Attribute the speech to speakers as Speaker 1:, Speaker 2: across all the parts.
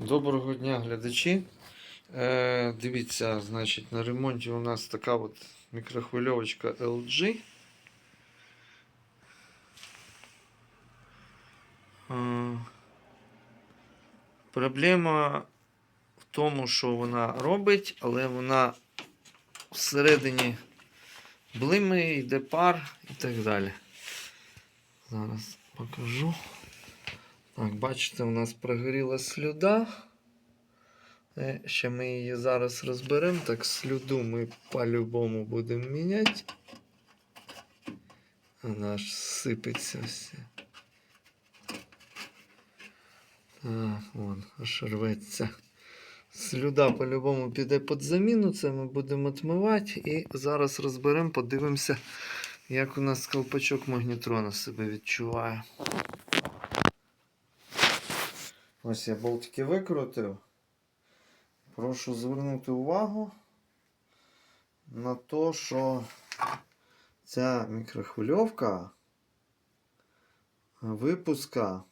Speaker 1: Доброго дня, глядачі. Е, дивіться, значить, на ремонті у нас така от мікрохвильовочка LG. Е, проблема в тому, що вона робить, але вона всередині блимає, йде пар і так далі. Зараз покажу. Так, бачите, у нас прогоріла слюда. Е, Ще ми її зараз розберемо. Так, слюду ми по-любому будемо міняти. Вона ж сипеться все. Так, вон, аж рветься. Слюда по-любому піде під заміну, це ми будемо отмивати. І зараз розберемо, подивимося, як у нас колпачок магнітрона себе відчуває. Ось я болтики викрутив. Прошу звернути увагу на те, що ця мікрохвильовка випуска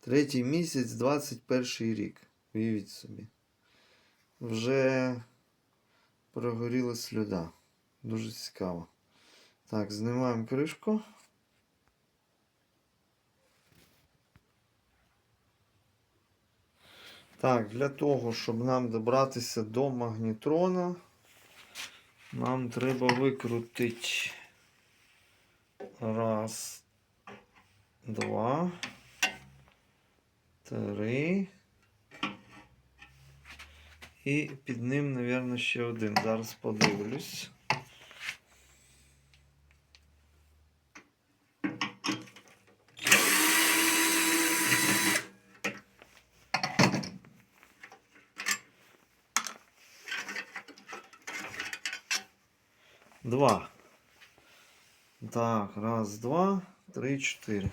Speaker 1: третій місяць 21 рік. Уявіть собі. Вже прогоріла слюда. Дуже цікаво. Так, знімаємо кришку. Так, для того, щоб нам добратися до магнітрона, нам треба викрутити раз, два, три. І під ним, мабуть, ще один. Зараз подивлюсь. Два. Так, раз, два, три, чотири.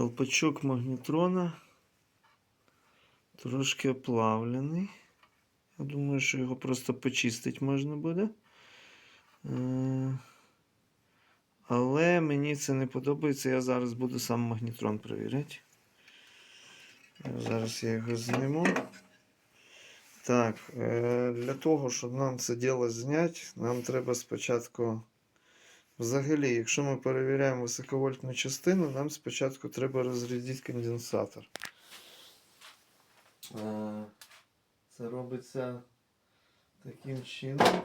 Speaker 1: Колпачок магнітрона трошки оплавлений. Я думаю, що його просто почистити можна буде. Е, Але мені це не подобається. Я зараз буду сам магнітрон перевіряти. Зараз я його зніму. Так, е, для того, щоб нам це діло зняти, нам треба спочатку. Взагалі, якщо ми перевіряємо високовольтну частину, нам спочатку треба розрядити конденсатор. Е, Це робиться таким чином.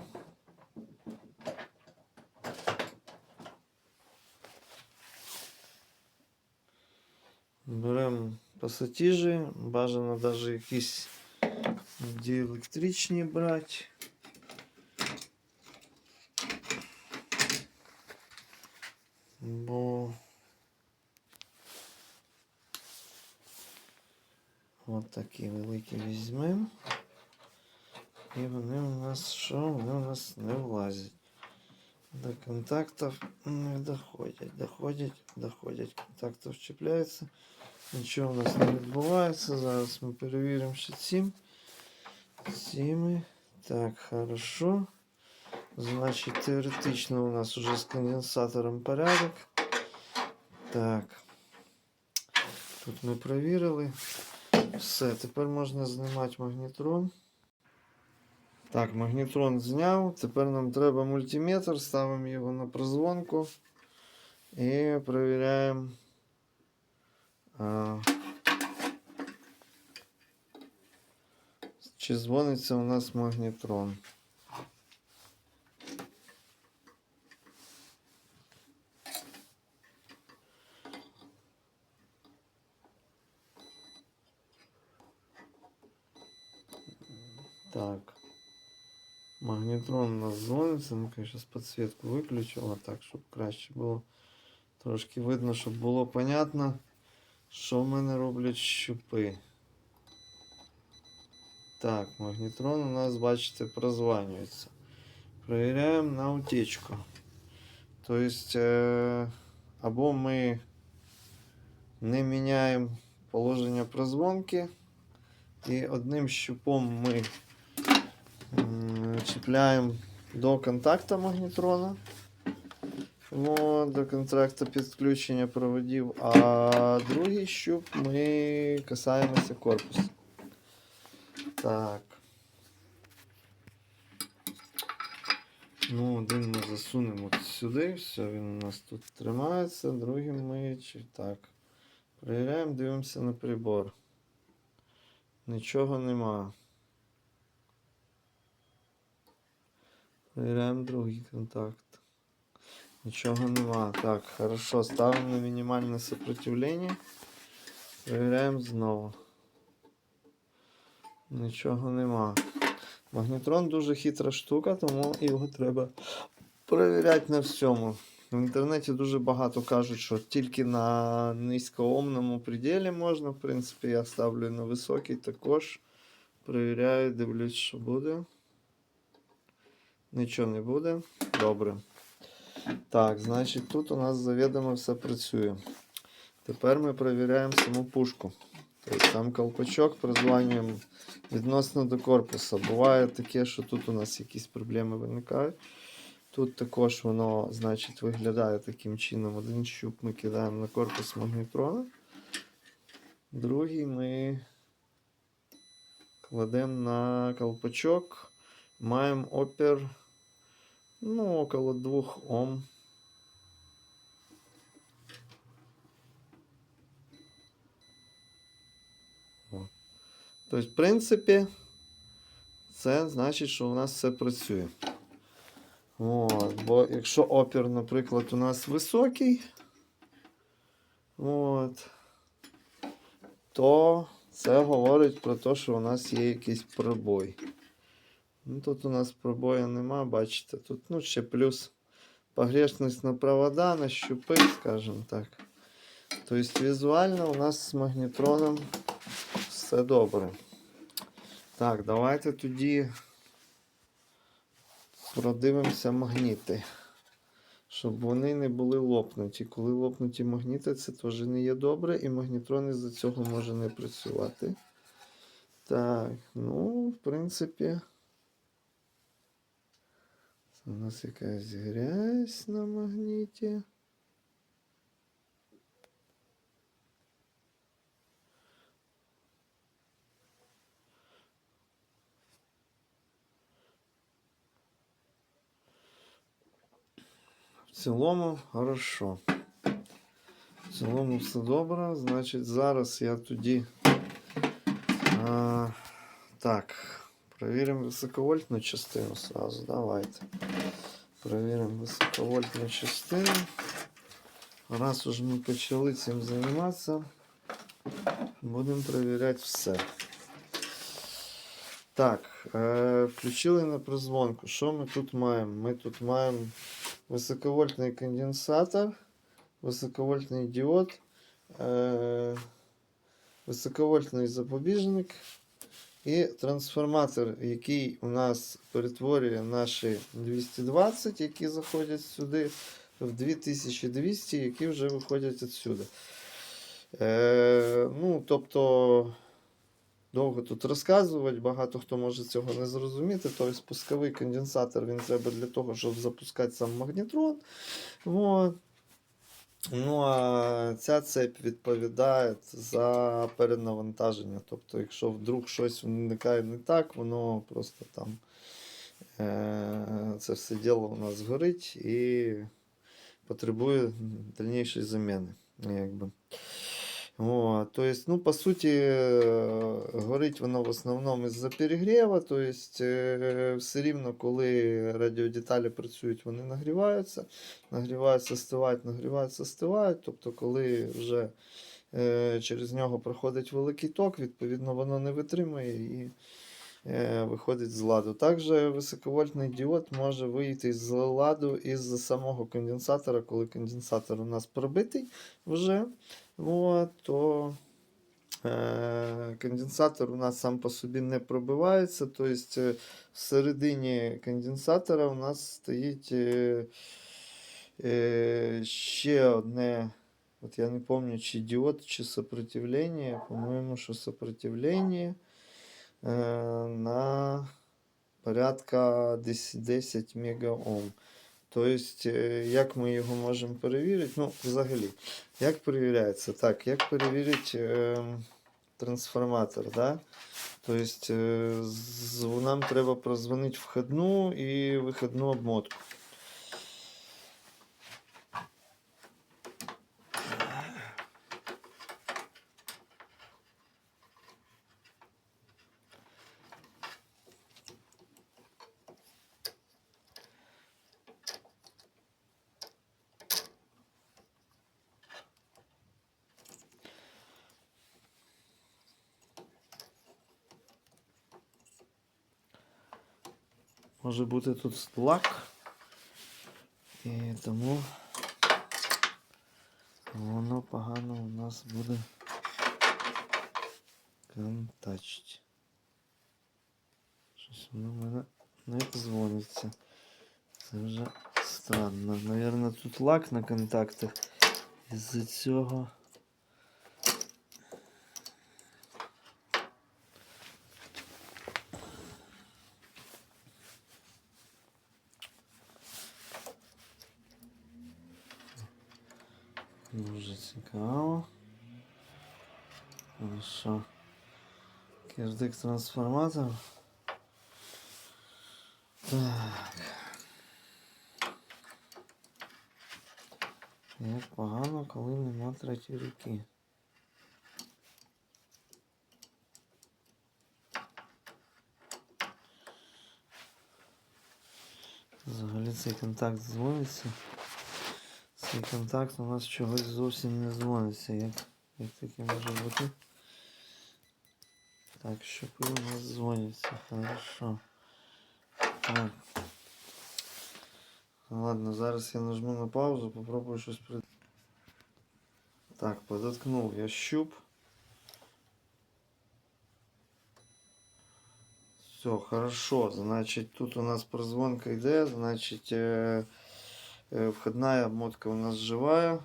Speaker 1: Беремо пасатижі, бажано навіть якісь діелектричні брати. Бо от такі великі візьмемо. І вони у нас що? Вони у нас не влазять. До контактів не доходять. Доходять, доходять. Контакти вчепляються. Нічого у нас не відбувається. Зараз ми перевіримо ще цим. Цими. Так, хорошо. Значить, теоретично у нас уже з конденсатором порядок. Так. Тут ми провірили. Все, тепер можна знімати магнітрон. Так, магнітрон зняв. Тепер нам треба мультиметр, ставимо його на прозвонку і перевіряємо. Чи дзвониться у нас магнітрон. Так. Магнітрон у нас дзвониться. Ну, конечно, підсвітку виключила так, щоб краще було трошки видно, щоб було понятно, що в мене роблять щупи. Так, магнітрон у нас, бачите, прозванюється. Проверяємо на утечку. Тобто, е, або ми не міняємо положення прозвонки, і одним щупом ми м, до контакта магнітрона. От, до контракту підключення проводів, а другий щуп ми касаємося корпусу. Так. Ну, один ми засунемо сюди, все, він у нас тут тримається, другий ми чи так. Перевіряємо, дивимося на прибор. Нічого нема. Перевіряємо другий контакт. Нічого нема. Так, хорошо. Ставимо на мінімальне сопротивлення. Перевіряємо знову. Нічого нема. Магнітрон дуже хитра штука, тому його треба перевіряти на всьому. В інтернеті дуже багато кажуть, що тільки на низькоомному пределі можна. В принципі, я ставлю на високий також. Перевіряю, дивлюсь, що буде. Нічого не буде. Добре. Так, значить, тут у нас завідомо все працює. Тепер ми перевіряємо саму пушку. Тобто сам колпачок прозванюємо відносно до корпуса. Буває таке, що тут у нас якісь проблеми виникають. Тут також воно, значить, виглядає таким чином. Один щуп ми кидаємо на корпус магнітрона, другий ми кладемо на колпачок. Маємо опір ну, около 2 Ом. Тобто, в принципі, це значить, що у нас все працює. От, бо якщо опір, наприклад, у нас високий, от, то це говорить про те, що у нас є якийсь пробой. Ну, тут у нас пробою нема, бачите, тут ну, ще плюс погрешність на провода, на щупи, скажімо так. Тобто візуально у нас з магнітроном все добре. Так, давайте тоді продивимося магніти. Щоб вони не були лопнуті. Коли лопнуті магніти, це теж не є добре, і магнітрон із-за цього може не працювати. Так, ну, в принципі. Це у нас якась грязь на магніті. В цілому хорошо. В цілому все добре. Значить, зараз я тоді. А, так, Провіримо високовольтну частину сразу. Давайте. Провіримо високовольтну частину. Раз уж ми почали цим займатися, будемо перевіряти все. Так, е, включили на прозвонку. Що ми тут маємо? Ми тут маємо високовольтний конденсатор, високовольтний діод, е, високовольтний запобіжник і трансформатор, який у нас перетворює наші 220, які заходять сюди, в 2200, які вже виходять відсюди. Е, ну, тобто, довго тут розказувати, багато хто може цього не зрозуміти. Тобто спусковий конденсатор він треба для того, щоб запускати сам магнітрон. Вот. Ну, а ця цепь відповідає за перенавантаження. Тобто, якщо вдруг щось виникає не так, воно просто там е- це все діло у нас горить і потребує дальнішої заміни. Якби. О, то есть, ну, по суті, е, горить воно в основному із-за перегріву, то есть, е, все рівно, коли радіодеталі працюють, вони нагріваються, нагріваються, стивають, нагріваються, стивають. Тобто, коли вже е, через нього проходить великий ток, відповідно, воно не витримує і е, виходить з ладу. Також високовольтний діод може вийти з ладу із самого конденсатора, коли конденсатор у нас пробитий вже. От, то е, конденсатор у нас сам по собі не пробивається. Тобто е, всередині конденсатора у нас стоїть е, ще одне. От я не помню, чи діод, чи сопротивлення. По-моєму, що сопротивлення на порядка 10, 10 мегаом. Тобто, е, як ми його можемо перевірити? Ну, взагалі, як перевіряється? Так, як перевірити е, трансформатор, да? Тобто, е, нам треба прозвонити входну і виходну обмотку. Може бути тут лак. І тому воно погано у нас буде контачити. Щось воно в мене не дзвониться. Це вже странно. Навірно, тут лак на контактах. Із-за цього. Дуже цікаво. Хорошо. Кирдик трансформатор. Так. Як погано, коли нема третьої руки. Взагалі цей контакт дзвониться. Цей контакт у нас чогось зовсім не дзвониться. Як, як таке може бути? Так, що у нас дзвоняться. Хорошо. Так. Ладно, зараз я нажму на паузу, попробую щось при... Так, подоткнув я щуп. Все, хорошо. Значить, тут у нас прозвонка йде, значить, е, е, входна обмотка у нас живая.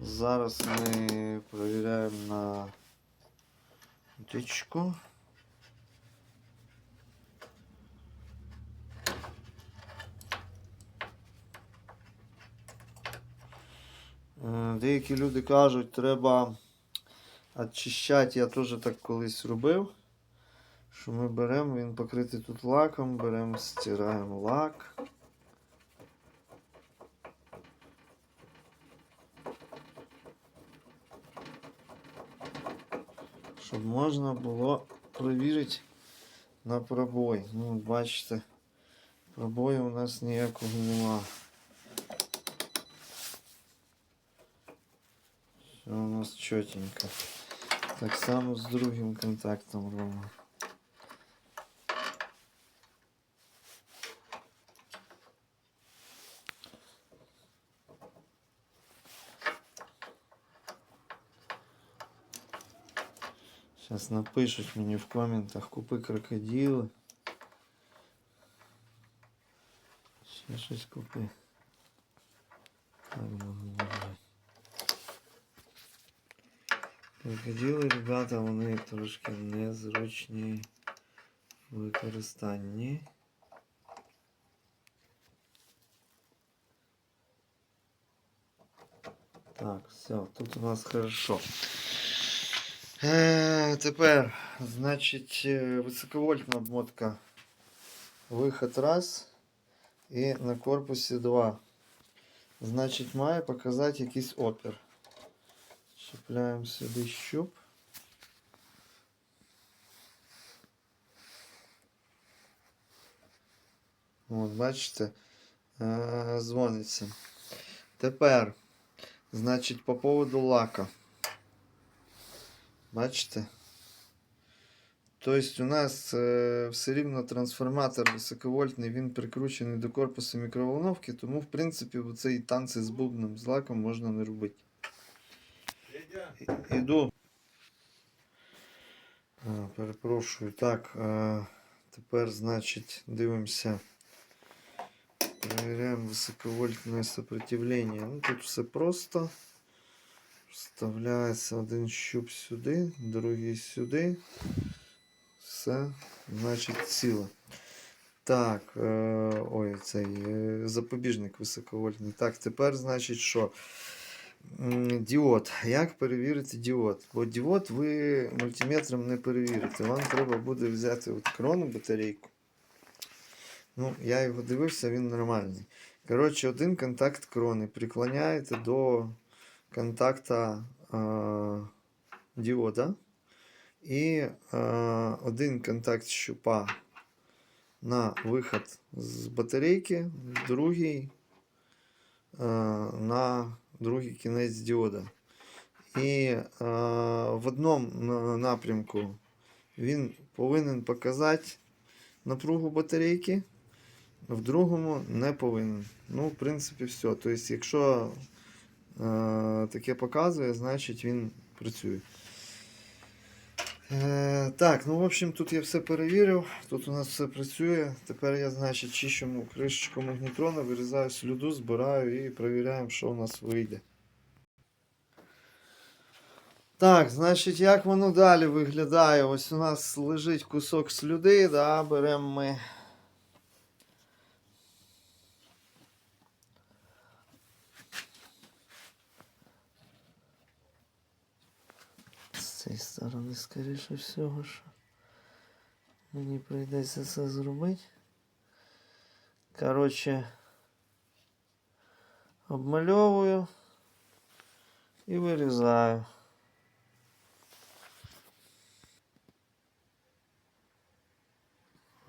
Speaker 1: Зараз ми перевіряємо на утечку. Е, Деякі люди кажуть, треба очищати. Я теж так колись робив. Що ми беремо, він покритий тут лаком, беремо, стираємо лак. Щоб можна було перевірити на пробой. Ну, бачите, пробою у нас ніякого нема. Все у нас чотенько. Так само з другим контактом робимо. Сейчас напишуть мені в коментах, купи крокодили. Ще щось купи. Так буду держати. Крокодили, ребята, вони трошки незручні в використанні. Так, все, тут у нас хорошо. Е, Тепер, значить, е, високовольтна обмотка. Виход раз. І на корпусі два. Значить, має показати якийсь опір. Чіпляємо сюди щуп. От, бачите, е, дзвониться. Тепер, значить, по поводу лака. Бачите? Тобто у нас е, все рівно трансформатор високовольтний, він прикручений до корпусу мікроволновки, тому в принципі цей танці з бубном з лаком можна не робити. І- Іду. А, перепрошую. Так, а, тепер, значить, дивимося. Проверяємо високовольтне сопротивлення. Ну, тут все просто. Вставляється один щуп сюди, другий сюди. Все, значить, ціло. Так, е, ой, цей е, запобіжник високовольтний. Так, тепер, значить, що? Діод. Як перевірити діод? Бо діод ви мультиметром не перевірите. Вам треба буде взяти от крону батарейку. Ну, я його дивився, він нормальний. Коротше, один контакт крони приклоняєте до контакта е, діода. І е, один контакт щупа на виход з батарейки, другий е, на другий кінець діода. І е, в одному напрямку він повинен показати напругу батарейки, в другому не повинен. Ну, в принципі, все. Тобто, якщо таке показує, значить він працює. Е, так, ну в общем, тут я все перевірив. Тут у нас все працює. Тепер я, значить, чищу кришечку магнітрона, вирізаю сліду, збираю і перевіряємо, що у нас вийде. Так, значить, як воно далі виглядає? Ось у нас лежить кусок слюди, да, беремо ми. цієї сторони, скоріше всього, що мені прийдеться це зробити. Коротше, обмальовую і вирізаю.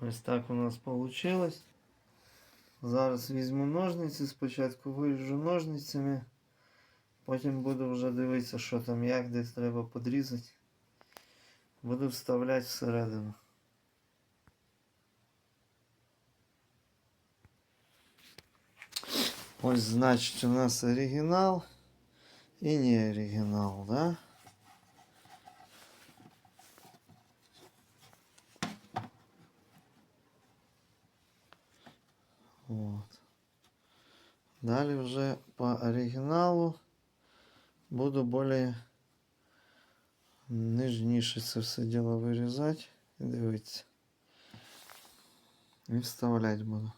Speaker 1: Ось так у нас вийшло. Зараз візьму ножниці, спочатку виріжу ножницями, Потім буду вже дивитися, що там, як десь треба подрізати. Буду вставляти всередину. Ось, значить, у нас оригінал і не оригінал, да? Вот. Далі вже по оригіналу буду более нижніше це все діло вирізати і дивитися. І вставляти буду.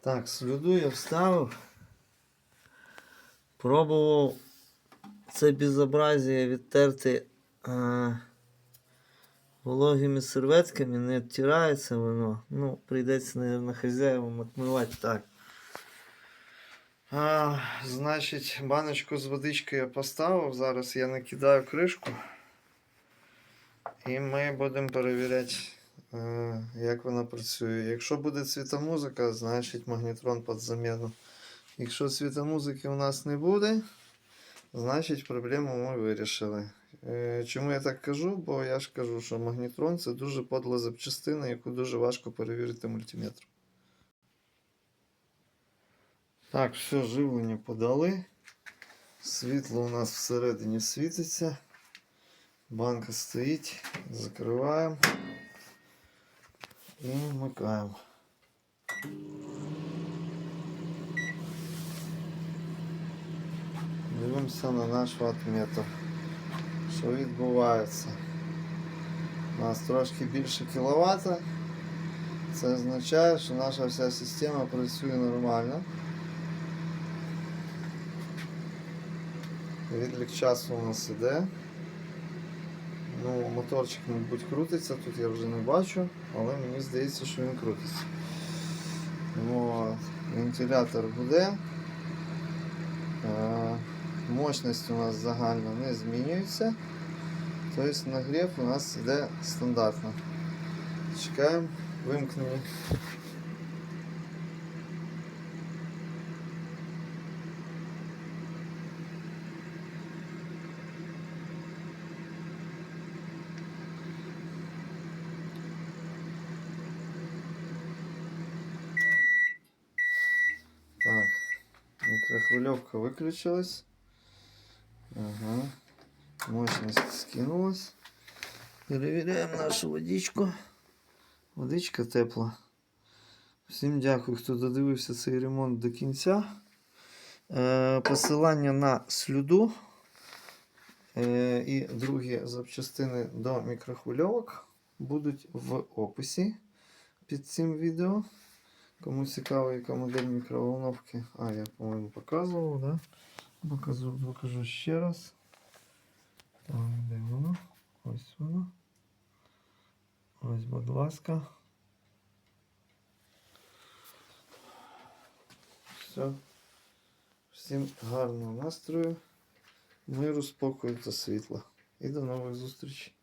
Speaker 1: Так, слюду я вставив. Пробував це безобразие відтерти а, вологими серветками, не відтирається воно. Ну, прийдеться, мабуть, хазяївам отмивати так. А, значить, баночку з водичкою я поставив. Зараз я накидаю кришку. І ми будемо перевіряти, е, як вона працює. Якщо буде цвітомузика, значить магнітрон під заміну. Якщо цвітомузики у нас не буде, значить проблему ми вирішили. Е, Чому я так кажу? Бо я ж кажу, що магнітрон це дуже подла запчастина, яку дуже важко перевірити мультиметром. Так, все, живлення подали. Світло у нас всередині світиться. Банка стоїть. Закриваємо і вмикаємо. Дивимося на наш ватметр. Що відбувається? У нас трошки більше кіловата. Це означає, що наша вся система працює нормально. Відлік часу у нас іде. Ну, моторчик, мабуть, крутиться, тут я вже не бачу, але мені здається, що він крутиться. От. Вентилятор буде. Е, Мощність у нас загально не змінюється. Тобто нагрів у нас йде стандартно. Чекаємо вимкнення. Микрохвильовка выключилась. Ага. Мощность скинулась. Перевіряємо нашу водичку. Водичка тепла. Всім дякую, хто додивився цей ремонт до кінця. Е, посилання на слюду е, і другі запчастини до мікрохвильовок будуть в описі під цим відео. Кому цікаво, яка модель мікроволновки. А, я, по-моєму, показував, да? Покажу, покажу ще раз. Так, де воно? Ось воно. Ось, будь ласка. Все. Всім гарного настрою, миру, спокою та світла. І до нових зустрічей.